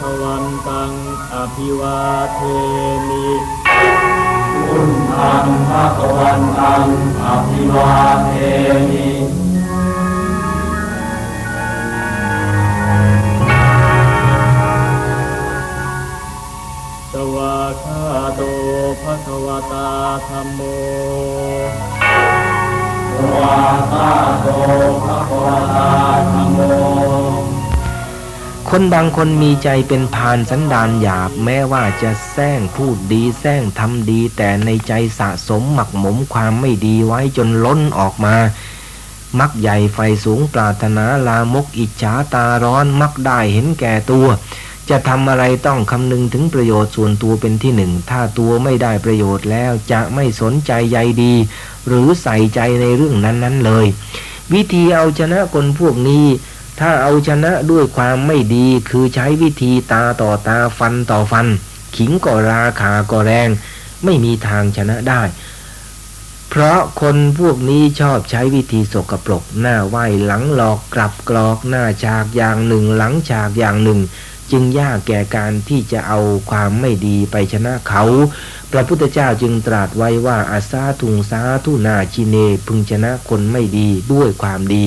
คะวันตังอภิวาเทมิพุทธังภะคะวันตังอภิวาเทมิสวาคาโตภะคะวตาธัมโมสวาคาโตภะคะวะตาธัมโม คนบางคนมีใจเป็นพานสันดานหยาบ แม้ว่าจะแซงพูดดีแซงทำดี แต่ในใจสะสมหมักหมมความไม่ดีไว้จนล้นออกมา มักใหญ่ไฟสูงปรารถนาลามกอิจฉาตาร้อนมักได้เห็นแก่ตัว จะทำอะไรต้องคำนึงถึงประโยชน์ส่วนตัวเป็นที่หนึ่ง ถ้าตัวไม่ได้ประโยชน์แล้วจะไม่สนใจใยดี หรือใส่ใจในเรื่องนั้นๆเลย วิธีเอาชนะคนพวกนี้ ถ้าเอาชนะด้วยความไม่ดีคือใช้วิธีตาต่อตาฟันต่อฟัน ขิงก็ราขาก็แรง ไม่มีทางชนะได้ เพราะคนพวกนี้ชอบใช้วิธีสกปรกหน้าไหวหลังหลอกกลับกรอกหน้าฉากอย่างหนึ่ง หลังฉากอย่างหนึ่ง จึงยากแก่การที่จะเอาความไม่ดีไปชนะเขา พระพุทธเจ้าจึงตรัสไว้ว่าอาซาทุงสาทุนาชิเนพึงชนะคนไม่ดีด้วยความดี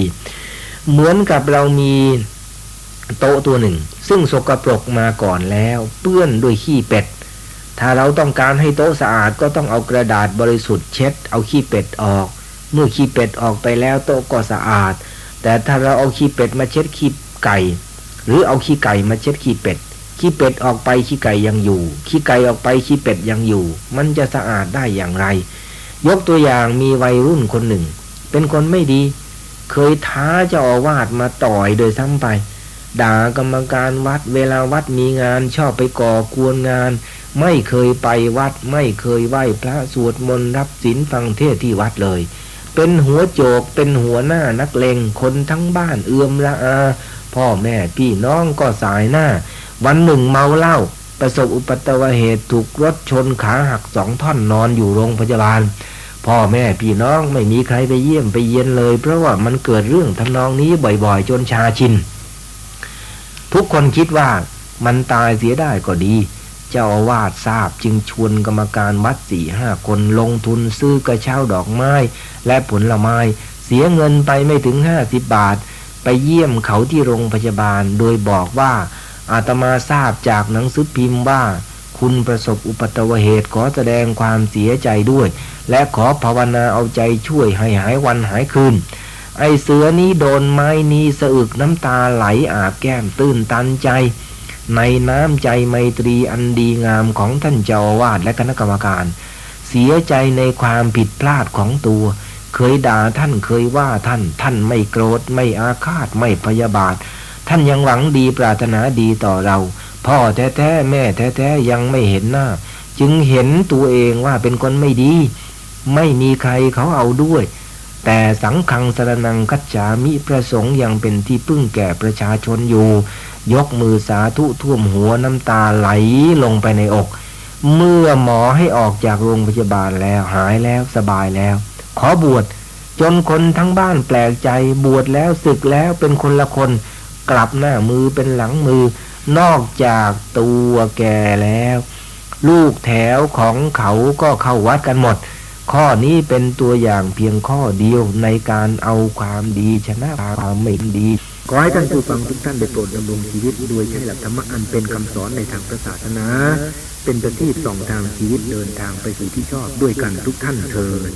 เหมือนกับเรามีโต๊ะตัวหนึ่ง ซึ่งสกปรกมาก่อนแล้ว เปื้อนด้วยขี้เป็ด ถ้าเราต้องการให้โต๊ะสะอาดก็ต้องเอากระดาษบริสุทธิ์เช็ด เอาขี้เป็ดออก เมื่อขี้เป็ดออกไปแล้วโต๊ะก็สะอาด แต่ถ้าเราเอาขี้เป็ดมาเช็ดขี้ไก่ หรือเอาขี้ไก่มาเช็ดขี้เป็ดขี้เป็ดออกไปขี้ไก่ยังอยู่ ขี้ไก่ออกไปขี้เป็ดยังอยู่ มันจะสะอาดได้อย่างไร ยกตัวอย่างมีวัยรุ่นคนหนึ่ง เป็นคนไม่ดี เคยท้าเจ้าอาวาสมาต่อยโดยซ้ำไป ด่ากรรมการวัดเวลาวัดมีงานชอบไปก่อกวนงาน ไม่เคยไปวัดไม่เคยไหว้พระสวดมนต์รับศีลฟังเทศที่วัดเลย เป็นหัวโจกเป็นหัวหน้านักเลงคนทั้งบ้านเอื้อมละอาพ่อแม่พี่น้องก็สายหน้า วันหนึ่งเมาเหล้าประสบอุบัติเหตุถูกรถชนขาหักสองท่อนนอนอยู่โรงพยาบาล พ่อแม่พี่น้องไม่มีใครไปเยี่ยมไปเยียนเลย เพราะว่ามันเกิดเรื่องทำนองนี้บ่อยๆ จนชาชิน ทุกคนคิดว่ามันตายเสียได้ก็ดี เจ้าอาวาสทราบจึงชวนกรรมการวัดสี่ห้าคนลงทุนซื้อกระเช้าดอกไม้ และผลไม้ เสียเงินไปไม่ถึงห้าสิบบาท ไปเยี่ยมเขาที่โรงพยาบาล โดยบอกว่าอาตมาทราบจากหนังสือพิมพ์ว่า คุณประสบอุบัติเหตุขอแสดงความเสียใจด้วย และขอภาวนาเอาใจช่วยให้หายวันหายคืน ไอเสือนี้โดนไม้นี้สะอึกน้ำตาไหลอาบแก้มตื้นตันใจ ในน้ำใจไมตรีอันดีงามของท่านเจ้าวาสและคณะกรรมการ เสียใจในความผิดพลาดของตัว เคยด่าท่านเคยว่าท่าน ท่านไม่โกรธไม่อาฆาตไม่พยาบาท ท่านยังหวังดีปรารถนาดีต่อเรา พ่อแท้ๆแม่แท้ๆยังไม่เห็นหน้า จึงเห็นตัวเองว่าเป็นคนไม่ดี ไม่มีใครเขาเอาด้วย แต่สังขังสรนังคัจฉามิประสงค์ยังเป็นที่พึ่งแก่ประชาชนอยู่ ยกมือสาธุท่วมหัวน้ำตาไหลลงไปในอก เมื่อหมอให้ออกจากโรงพยาบาลแล้วหายแล้วสบายแล้ว ขอบวชจนคนทั้งบ้านแปลกใจบวชแล้วศึกแล้วเป็นคนละคน กลับหน้ามือเป็นหลังมือ นอกจากตัวแก่แล้ว ลูกแถวของเขาก็เข้าวัดกันหมด ข้อนี้เป็นตัวอย่างเพียงข้อเดียวในการเอาความดีชนะความไม่ดีขอให้ท่านผู้ฟังทุกท่านได้โปรดดำรงชีวิตโดยใช้หลักธรรมะอันเป็นคำสอนในทางพระศาสนา เป็นประทีปส่องทางชีวิตเดินทางไปสู่ที่ชอบด้วยกันทุกท่านเทิน